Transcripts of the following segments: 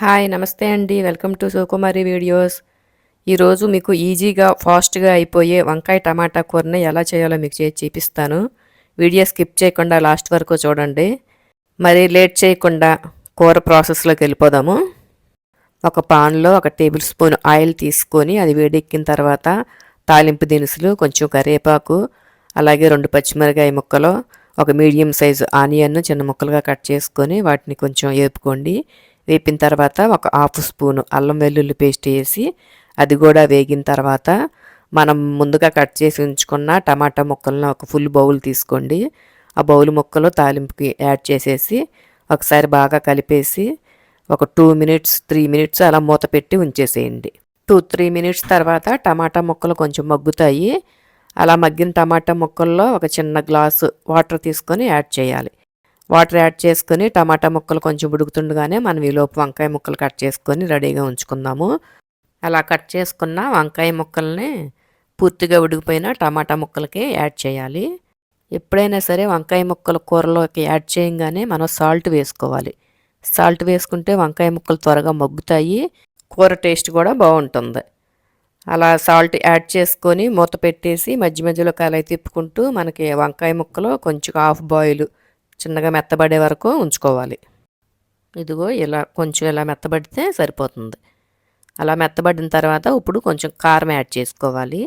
Hi నమస్తే అండి. Welcome to Sukumari videos. ఈరోజు మీకు ఈజీగా ఫాస్ట్గా అయిపోయే వంకాయ టమాటా కూరని ఎలా చేయాలో మీకు చేసి చూపిస్తాను. వీడియో స్కిప్ చేయకుండా లాస్ట్ వరకు చూడండి. మరి లేట్ చేయకుండా కూర ప్రాసెస్లోకి వెళ్ళిపోదాము. ఒక పాన్లో ఒక టేబుల్ స్పూన్ ఆయిల్ తీసుకొని అది వేడెక్కిన తర్వాత తాలింపు దినుసులు కొంచెం కరివేపాకు అలాగే రెండు పచ్చిమిరకాయ ముక్కలు ఒక మీడియం సైజు ఆనియన్ చిన్న ముక్కలుగా కట్ చేసుకొని వాటిని కొంచెం వేపుకోండి వేపిన తర్వాత ఒక హాఫ్ స్పూను అల్లం వెల్లుల్లి పేస్ట్ వేసి అది కూడా వేగిన తర్వాత మనం ముందుగా కట్ చేసి ఉంచుకున్న టమాటా ముక్కలను ఒక ఫుల్ బౌల్ తీసుకోండి. ఆ బౌల్ ముక్కలు తాలింపుకి యాడ్ చేసేసి ఒకసారి బాగా కలిపేసి ఒక టూ మినిట్స్ త్రీ మినిట్స్ అలా మూత పెట్టి ఉంచేసేయండి. టూ త్రీ మినిట్స్ తర్వాత టమాటా ముక్కలు కొంచెం మగ్గుతాయి. అలా మగ్గిన టమాటా ముక్కల్లో ఒక చిన్న గ్లాసు వాటర్ తీసుకొని యాడ్ చేయాలి. వాటర్ యాడ్ చేసుకొని టమాటా ముక్కలు కొంచెం ఉడుకుతుండగానే మనం ఈలోపు వంకాయ ముక్కలు కట్ చేసుకొని రెడీగా ఉంచుకుందాము. అలా కట్ చేసుకున్న వంకాయ ముక్కల్ని పూర్తిగా ఉడికిపోయిన టమాటా ముక్కలకి యాడ్ చేయాలి. ఎప్పుడైనా సరే వంకాయ ముక్కలు కూరలోకి యాడ్ చేయంగానే మనం సాల్ట్ వేసుకోవాలి. సాల్ట్ వేసుకుంటే వంకాయ ముక్కలు త్వరగా మగ్గుతాయి కూర టేస్ట్ కూడా బాగుంటుంది. అలా సాల్ట్ యాడ్ చేసుకొని మూత పెట్టేసి మధ్య మధ్యలో కలయి తిప్పుకుంటూ మనకి వంకాయ ముక్కలు కొంచెం హాఫ్ బాయిల్ చిన్నగా మెత్తబడే వరకు ఉంచుకోవాలి. ఇదిగో ఇలా కొంచెం ఇలా మెత్తబడితే సరిపోతుంది. అలా మెత్తబడిన తర్వాత ఇప్పుడు కొంచెం కారం యాడ్ చేసుకోవాలి.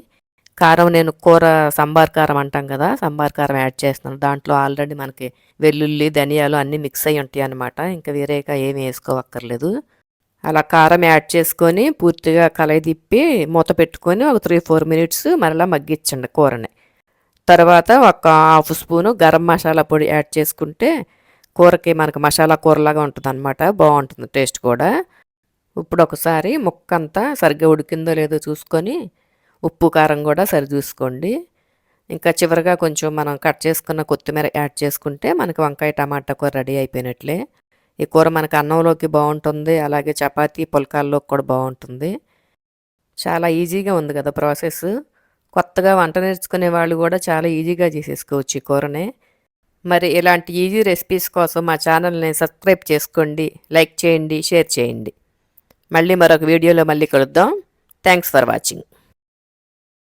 కారం నేను కూర సంబార్ కారం అంటాం కదా సంబార్ కారం యాడ్ చేస్తున్నాను. దాంట్లో ఆల్రెడీ మనకి వెల్లుల్లి ధనియాలు అన్నీ మిక్స్ అయ్యి ఉంటాయి అన్నమాట ఇంకా వేరేగా ఏమి వేసుకోవక్కర్లేదు. అలా కారం యాడ్ చేసుకొని పూర్తిగా కలయి తిప్పి మూత పెట్టుకొని ఒక త్రీ ఫోర్ మినిట్స్ మరలా మగ్గించండి కూరని. తర్వాత ఒక హాఫ్ స్పూను గరం మసాలా పొడి యాడ్ చేసుకుంటే కూరకి మనకు మసాలా కూరలాగా ఉంటుంది అనమాట బాగుంటుంది టేస్ట్ కూడా. ఇప్పుడు ఒకసారి ముక్క అంతా సరిగ్గా ఉడికిందో లేదో చూసుకొని ఉప్పు కారం కూడా సరి చూసుకోండి. ఇంకా చివరిగా కొంచెం మనం కట్ చేసుకున్న కొత్తిమీర యాడ్ చేసుకుంటే మనకి వంకాయ టమాటా కూర రెడీ అయిపోయినట్లే. ఈ కూర మనకు అన్నంలోకి బాగుంటుంది అలాగే చపాతీ పుల్కాల్లోకి కూడా బాగుంటుంది. చాలా ఈజీగా ఉంది కదా ప్రాసెస్. కొత్తగా వంట నేర్చుకునే వాళ్ళు కూడా చాలా ఈజీగా చేసేసుకోవచ్చు ఈ కూరని. మరి ఇలాంటి ఈజీ రెసిపీస్ కోసం మా ఛానల్ని సబ్స్క్రైబ్ చేసుకోండి లైక్ చేయండి షేర్ చేయండి. మళ్ళీ మరొక వీడియోలో మళ్ళీ కలుద్దాం. Thanks for watching.